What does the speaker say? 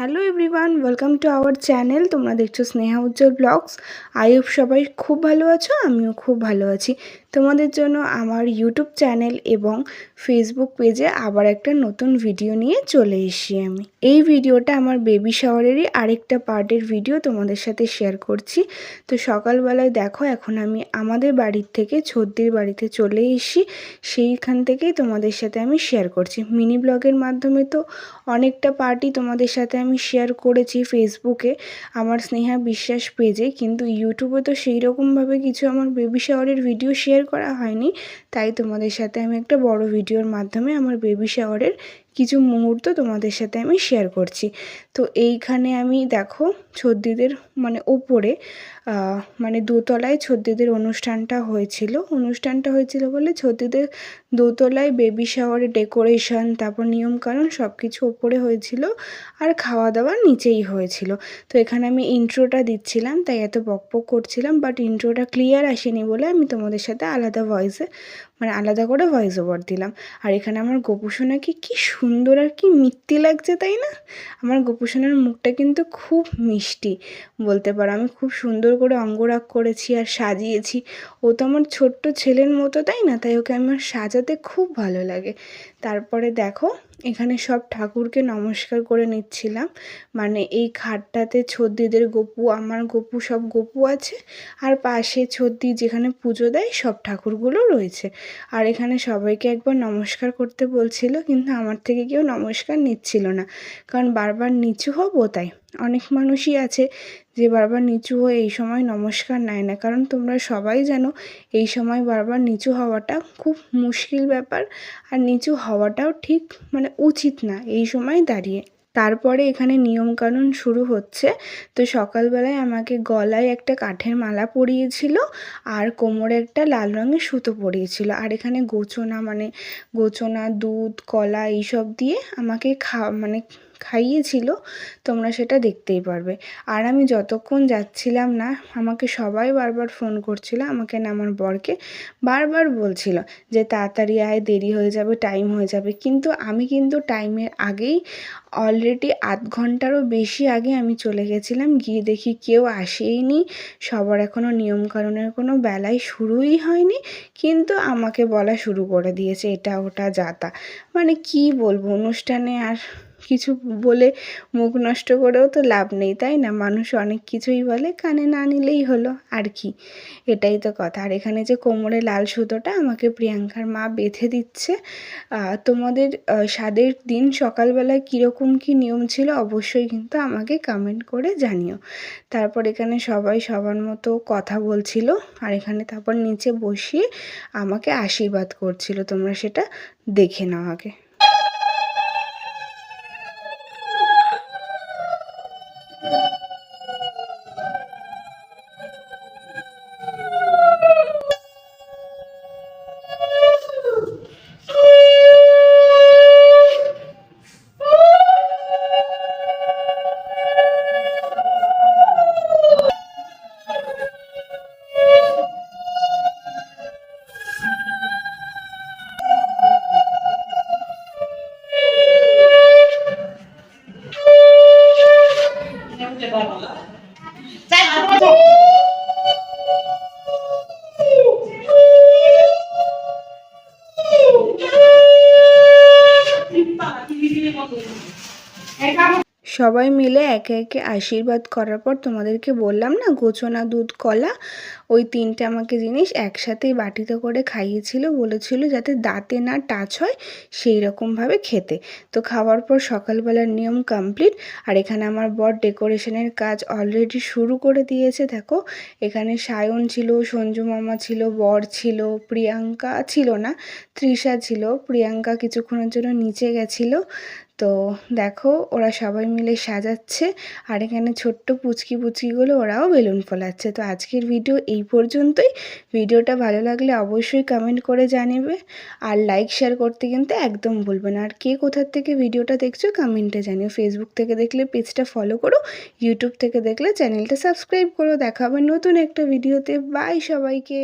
Hello everyone, welcome to our channel. তোমরা দেখছ স্নেহা উজ্জ্বল blogs. আইপ সবাই খুব ভালো আছো, আমিও খুব ভালো আছি। তোমাদের জন্য আমার ইউটিউব চ্যানেল এবং ফেসবুক পেজে আবার একটা নতুন ভিডিও নিয়ে চলে এসেছি আমি। এই ভিডিওটা আমার বেবি শাওয়ারেরই আরেকটা পার্টের ভিডিও তোমাদের সাথে শেয়ার করছি। তো সকালবেলায় দেখো, এখন আমি আমাদের বাড়ির থেকে ছদ্দির বাড়িতে চলে এসেছি। সেইখান থেকেই তোমাদের সাথে আমি শেয়ার করছি। মিনি ব্লগের মাধ্যমে তো অনেকটা পার্টই তোমাদের সাথে আমি শেয়ার করেছি ফেসবুকে আমার স্নেহা বিশ্বাস পেজে কিন্তু ইউটিউবে তো সেই রকমভাবে কিছু আমার বেবি শাওয়ারের ভিডিও শেয়ার করা হয়নি। তাই তোমাদের সাথে আমি একটা বড় ভিডিওর মাধ্যমে আমার বেবি শাওয়ারের কিছু মুহূর্ত তোমাদের সাথে আমি শেয়ার করছি। তো এইখানে আমি দেখো ছদ্দিদের মানে ওপরে মানে দোতলায় ছদ্দিদের অনুষ্ঠানটা হয়েছিল। অনুষ্ঠানটা হয়েছিল বলে ছদ্দিদের দোতলায় বেবি শাওয়ারের ডেকোরেশন তারপর নিয়মকানুন সব কিছু ওপরে হয়েছিল আর খাওয়া দাওয়া নিচেই হয়েছিল। তো এখানে আমি ইন্ট্রোটা দিচ্ছিলাম, তাই এত বকবক করছিলাম বাট ইন্ট্রোটা ক্লিয়ার আসেনি বলে আমি তোমাদের সাথে আলাদা ভয়েসে মানে আলাদা করে ভয়েস ওভার দিলাম। আর এখানে আমার গোপুসোনাকে কি সুন্দর আর কি মিত্তি লাগছে, তাই না? আমার গোপুসোনার মুখটা কিন্তু খুব মিষ্টি। বলতে পারো, আমি খুব সুন্দর করে অঙ্গরাগ করেছি আর সাজিয়েছি। ও তো আমার ছোট্ট ছেলের মতো, তাই না? তাই ওকে আমার সাজাতে খুব ভালো লাগে। তারপরে দেখো এখানে সব ঠাকুরকে নমস্কার করে নিচ্ছিলাম। মানে এই খাটটাতে ছদ্দিদের গপু, আমার গপু, সব গপু আছে। আর পাশে ছদ্দি যেখানে পুজো দেয়, সব ঠাকুরগুলো রয়েছে। আর এখানে সবাইকে একবার নমস্কার করতে বলছিল, কিন্তু আমার থেকে কেউ নমস্কার নিচ্ছিল না। কারণ বারবার নিচু হব তাই। অনেক মানুষই আছে যে বারবার নিচু হয়ে এই সময় নমস্কার নেয় না। কারণ তোমরা সবাই জানো এই সময় বারবার নিচু হওয়াটা খুব মুশকিল ব্যাপার আর নিচু হওয়াটাও ঠিক মানে উচিত না এই সময় দাঁড়িয়ে। তারপরে এখানে নিয়মকানুন শুরু হচ্ছে। তো সকালবেলায় আমাকে গলায় একটা কাঠের মালা পরিয়েছিল আর কোমরে একটা লাল রঙের সুতো পরিয়েছিল। আর এখানে গোচনা মানে গোচনা দুধ, কলা এইসব দিয়ে আমাকে খা মানে খাইয়েছিল, তোমরা সেটা দেখতেই পারবে। আর আমি যতক্ষণ যাচ্ছিলাম না, আমাকে সবাই বারবার ফোন করছিল, আমাকে না আমার বরকে বারবার বলছিল যে, তাড়াতাড়ি আয়, দেরি হয়ে যাবে, টাইম হয়ে যাবে। কিন্তু আমি কিন্তু টাইমের আগেই অলরেডি আধ ঘন্টারও বেশি আগে আমি চলে গেছিলাম, গিয়ে দেখি কেউ আসেইনি। সবার এখনও নিয়মকানুনের কোনো বেলায় শুরুই হয়নি, কিন্তু আমাকে বলা শুরু করে দিয়েছে, এটা, ওটা যাতা মানে কি বলব, অনুষ্ঠানে আর কিছু বলে মুখ নষ্ট করেও তো লাভ নেই, তাই না? মানুষ অনেক কিছুই বলে, কানে না নিলেই হলো, আর কি? এটাই তো কথা। আর এখানে যে কোমরে লাল সুতোটা আমাকে প্রিয়াঙ্কার মা বেঁধে দিচ্ছে তোমাদের স্বাদের দিন সকালবেলায় কীরকম কী নিয়ম ছিল অবশ্যই কিন্তু আমাকে কমেন্ট করে জানিও। তারপর এখানে সবাই সবার মতো কথা বলছিল, আর এখানে তারপর নিচে বসিয়ে আমাকে আশীর্বাদ করছিল। তোমরা সেটা দেখে নাও আগে। thank you. বিক্রি করতে সবাই মিলে একে একে আশীর্বাদ করার পর তোমাদেরকে বললাম না, গোছনা, দুধ, কলা, ওই তিনটে আমাকে জিনিস একসাথেই বাটিতে করে খাইয়েছিল, বলেছিল যাতে দাঁতে না টাচ হয় সেই রকমভাবে খেতে। তো খাওয়ার পর সকালবেলার নিয়ম কমপ্লিট, আর এখানে আমার বর ডেকোরেশনের কাজ অলরেডি শুরু করে দিয়েছে, দেখো। এখানে সায়ন ছিল, সঞ্জু মামা ছিল, বর ছিল, প্রিয়াঙ্কা ছিল না, তৃষা ছিল, প্রিয়াঙ্কা কিছুক্ষণের জন্য নিচে গেছিল। তো দেখো, ওরা সবাই মিলে সাজাচ্ছে আর এখানে ছোট্ট পুচকি পুচকিগুলো ওরাও বেলুন ফোলাচ্ছে। তো আজকের ভিডিও এই পর্যন্তই। ভিডিওটা ভালো লাগলে অবশ্যই কমেন্ট করে জানিবে আর লাইক শেয়ার করতে কিন্তু একদম ভুলবে না। আর কে কোথার থেকে ভিডিওটা দেখছ কমেন্টে জানিও। ফেসবুক থেকে দেখলে পেজটা ফলো করো ইউটিউব থেকে দেখলে চ্যানেলটা সাবস্ক্রাইব করো। দেখা হবে নতুন একটা ভিডিওতে বাই সবাইকে।